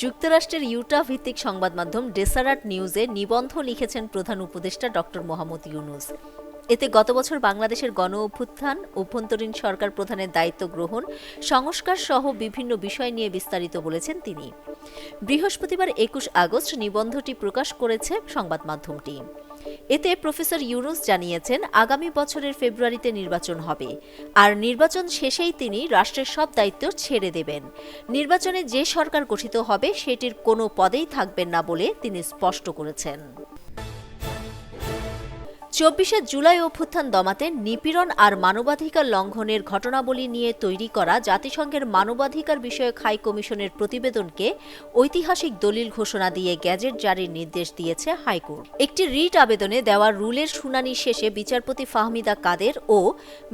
যুক্তরাষ্ট্রের ইউটা ভিত্তিক সংবাদ মাধ্যম ডেসারাট নিউজে নিবন্ধ লিখেছেন প্রধান উপদেষ্টা ডক্টর মোহাম্মদ ইউনুস। এতে গত বছর বাংলাদেশের গণ অভ্যুত্থান, অভ্যন্তরীণ সরকার প্রধানের দায়িত্ব গ্রহণ, সংস্কার সহ বিভিন্ন বিষয় নিয়ে বিস্তারিত বলেছেন তিনি। বৃহস্পতিবার একুশ আগস্ট নিবন্ধটি প্রকাশ করেছে সংবাদ মাধ্যমটি এতে প্রফেসর ইউনুস জানিয়েছেন, আগামী বছরের ফেব্রুয়ারিতে নির্বাচন হবে। আর নির্বাচন শেষেই তিনি রাষ্ট্রের সব দায়িত্ব ছেড়ে দেবেন। নির্বাচনে যে সরকার গঠিত হবে, সেটির কোনো পদেই থাকবেন না বলে তিনি স্পষ্ট করেছেন। চব্বিশে জুলাই অভ্যুত্থান দমাতে নিপীড়ন আর মানবাধিকার লঙ্ঘনের ঘটনাবলী নিয়ে তৈরি করা জাতিসংঘের মানবাধিকার বিষয়ক হাই কমিশনের প্রতিবেদনকে ঐতিহাসিক দলিল ঘোষণা দিয়ে গ্যাজেট জারির নির্দেশ দিয়েছে হাইকোর্ট। একটি রিট আবেদনে দেওয়া রুলের শুনানি শেষে বিচারপতি ফাহমিদা কাদের ও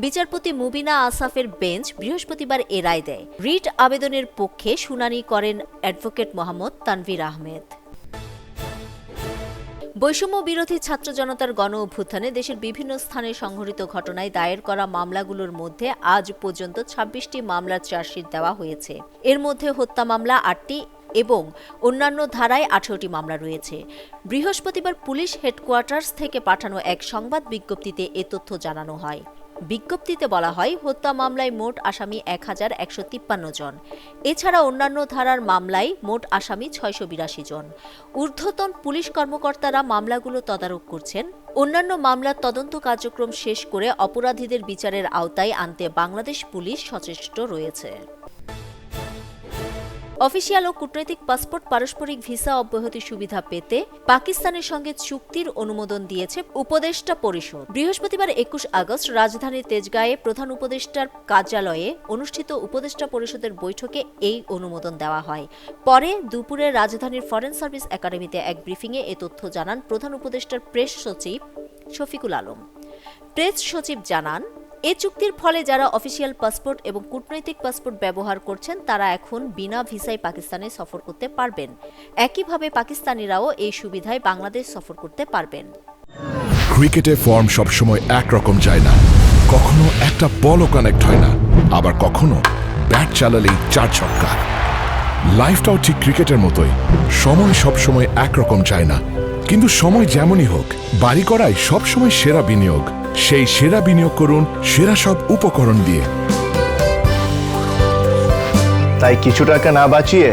বিচারপতি মুবিনা আসাফের বেঞ্চ বৃহস্পতিবার এ রায় দেয়। রিট আবেদনের পক্ষে শুনানি করেন অ্যাডভোকেট মোহাম্মদ তানভীর আহমেদ। বৈষম্য বিরোধী ছাত্র জনতার গণ অভ্যুত্থানে দেশের বিভিন্ন স্থানে সংঘটিত ঘটনায় দায়ের করা মামলাগুলোর মধ্যে আজ পর্যন্ত ছাব্বিশটি মামলার চার্জশিট দেওয়া হয়েছে। এর মধ্যে হত্যা মামলা আটটি এবং অন্যান্য ধারায় আঠারোটি মামলা রয়েছে। বৃহস্পতিবার পুলিশ হেডকোয়ার্টার্স থেকে পাঠানো এক সংবাদ বিজ্ঞপ্তিতে এ তথ্য জানানো হয়। বিজ্ঞপ্তিতে বলা হয়, হত্যা মামলায় মোট আসামি এক হাজার একশো তিপ্পান্ন জন। এছাড়া অন্যান্য ধারার মামলায় মোট আসামি ছয়শো বিরাশি জন। ঊর্ধ্বতন পুলিশ কর্মকর্তারা মামলাগুলো তদারক করছেন। অন্যান্য মামলার তদন্ত কার্যক্রম শেষ করে অপরাধীদের বিচারের আওতায় আনতে বাংলাদেশ পুলিশ সচেষ্ট রয়েছে। অফিসিয়াল ও কূটনৈতিক পাসপোর্ট পারস্পরিক ভিসা অব্যাহতি সুবিধা পেতে পাকিস্তানের সঙ্গে চুক্তির অনুমোদন দিয়েছে উপদেষ্টা পরিষদ। বৃহস্পতিবার একুশ আগস্ট রাজধানীর তেজগাঁয়ে প্রধান উপদেষ্টার কার্যালয়ে অনুষ্ঠিত উপদেষ্টা পরিষদের বৈঠকে এই অনুমোদন দেওয়া হয়। পরে দুপুরে রাজধানীর ফরেন সার্ভিস একাডেমিতে এক ব্রিফিংয়ে এ তথ্য জানান প্রধান উপদেষ্টার প্রেস সচিব শফিকুল আলম। প্রেস সচিব জানান এ চুক্তির ফলে যারা অফিসিয়াল পাসপোর্ট এবং কূটনৈতিক পাসপোর্ট ব্যবহার করছেন, তারা এখন বিনা ভিসায় পাকিস্তানে সফর করতে পারবেন। একইভাবে পাকিস্তানিরাও এই সুবিধায় বাংলাদেশ সফর করতে পারবেন। ক্রিকেটে ফর্ম সবসময় একরকম যায় না। কখনো একটা বলও কানেক্ট হয় না। আবার কখনো ব্যাট চালালেই চার ছক্কা। লাইফটাও ঠিক ক্রিকেটের মতোই। সময় সবসময় একরকম যায় না। কিন্তু সময় যেমনই হোক, বাড়ি করাই সবসময় সেরা বিনিয়োগ। সেই সেরা বিনিয়োগ করুন সেরা সব উপকরণ দিয়ে। তাই কিছু টাকা না বাঁচিয়ে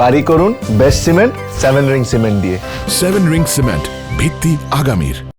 বাড়ি করুন best cement seven ring cement দিয়ে। সেভেন রিং সিমেন্ট ভিত্তি আগামীর।